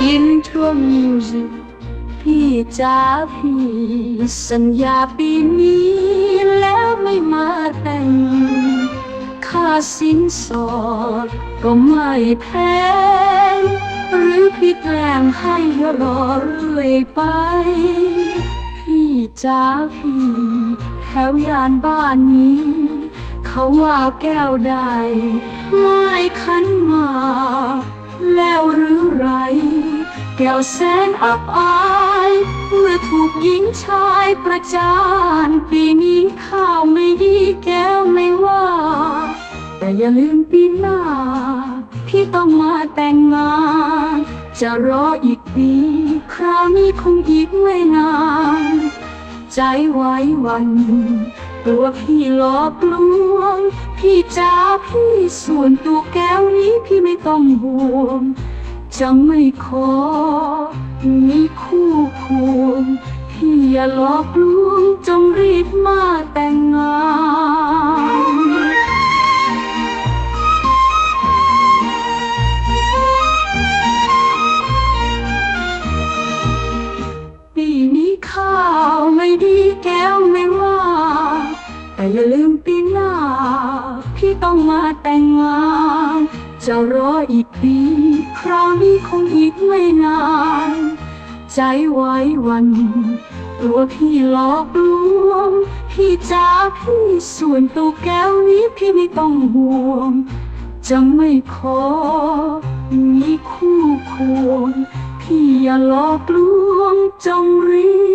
intro music พี่จ้าพี่สัญญาปีนี้แล้วไม่มาแต่ง ค่าสินสอดก็ไม่แพง หรือพี่แกล้งให้รอเรื่อยไป พี่จ้าพี่แถวยานบ้านนี้เขาว่าแก้วใดไม่ขันมา แก้วแสนอับอายเมื่อถูกหญิงชายประจานปีนี้ข้าวไม่ดีแก้วไม่ว่า แต่อย่าลืมปีหน้า พี่ต้องมาแต่งงาน จะรออีกปี คราวนี้คงอีกไม่นาน ใจไว้วันกลัวพี่หลอกลวง พี่จ้าพี่ส่วนตัวแก้วนี้พี่ไม่ต้องห่วง จะไม่ขอ มีคู่ควรพี่อย่าหลอกลวงจงรีบมาแต่งงานปีนี้ข้าวไม่ดีแก้วไม่ว่า แต่อย่าลืมปีหน้า พี่ต้องมาแต่งงาน จะรออีกปี คราวนี้คงอีกไม่นาน ใจไว้วันกลัวพี่หลอกลวง พี่จ้าพี่ส่วนตัวแก้วนี้พี่ไม่ต้องห่วง จะไม่ขอมีคู่ควรพี่อย่าหลอกลวงจงรี